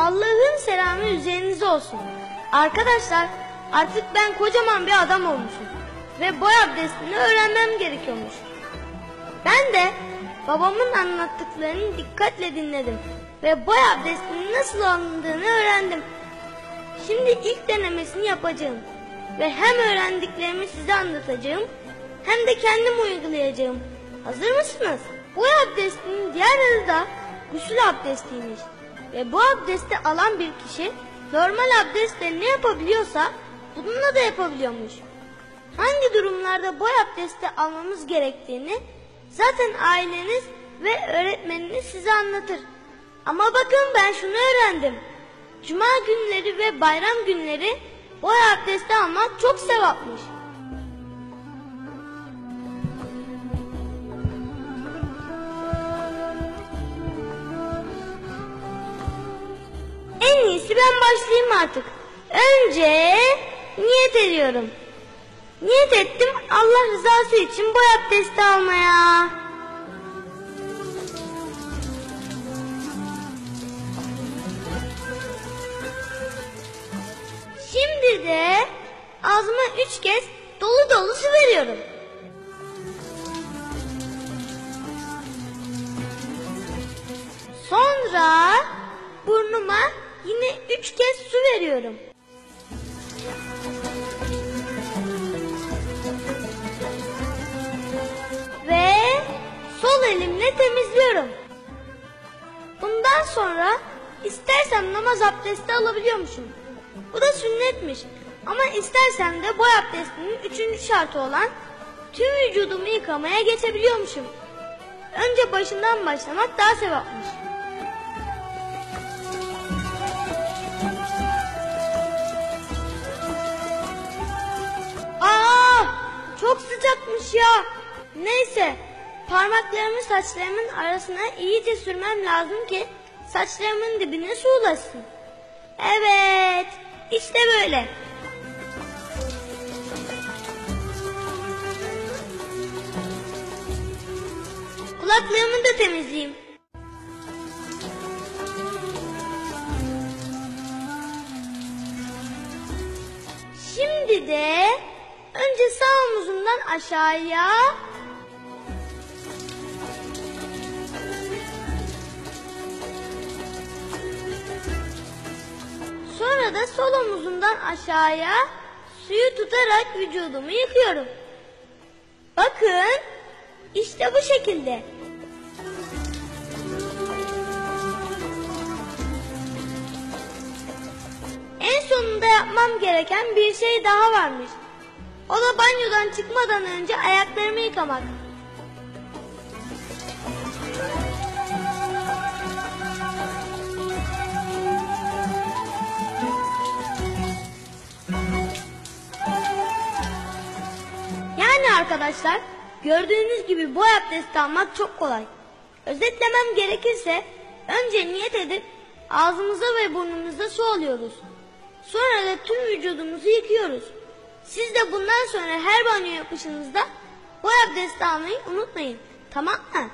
Allah'ın selamı üzerinize olsun. Arkadaşlar artık ben kocaman bir adam olmuşum. Ve boy abdestini öğrenmem gerekiyormuş. Ben de babamın anlattıklarını dikkatle dinledim. Ve boy abdestinin nasıl alındığını öğrendim. Şimdi ilk denemesini yapacağım. Ve hem öğrendiklerimi size anlatacağım hem de kendim uygulayacağım. Hazır mısınız? Boy abdestinin diğer adı da gusül abdestiymiş. Ve bu abdesti alan bir kişi normal abdestle ne yapabiliyorsa bununla da yapabiliyormuş. Hangi durumlarda boy abdesti almamız gerektiğini zaten aileniz ve öğretmeniniz size anlatır. Ama bakın ben şunu öğrendim. Cuma günleri ve bayram günleri boy abdesti almak çok sevapmış. İyisi ben başlayayım artık. Önce niyet ediyorum. Niyet ettim Allah rızası için boy abdesti almaya. Şimdi de ağzıma üç kez dolu dolu su veriyorum. Sonra yine üç kez su veriyorum. Ve sol elimle temizliyorum. Bundan sonra istersem namaz abdesti alabiliyormuşum. Bu da sünnetmiş. Ama istersem de boy abdestinin üçüncü şartı olan tüm vücudumu yıkamaya geçebiliyormuşum. Önce başından başlamak daha sevapmış. Sıcakmış ya. Neyse, parmaklarımı saçlarımın arasına iyice sürmem lazım ki saçlarımın dibine su ulaşsın. Evet, işte böyle. Kulaklığımı da temizleyeyim. Şimdi de önce sağ omuzumdan aşağıya Sonra da sol omuzumdan aşağıya suyu tutarak vücudumu yıkıyorum. Bakın işte bu şekilde. En sonunda yapmam gereken bir şey daha varmış. O da banyodan çıkmadan önce ayaklarımı yıkamak. Yani arkadaşlar gördüğünüz gibi boy abdesti almak çok kolay. Özetlemem gerekirse önce niyet edip ağzımıza ve burnumuza su alıyoruz. Sonra da tüm vücudumuzu yıkıyoruz. Siz de bundan sonra her banyo yapışınızda boy abdesti almayı unutmayın. Tamam mı?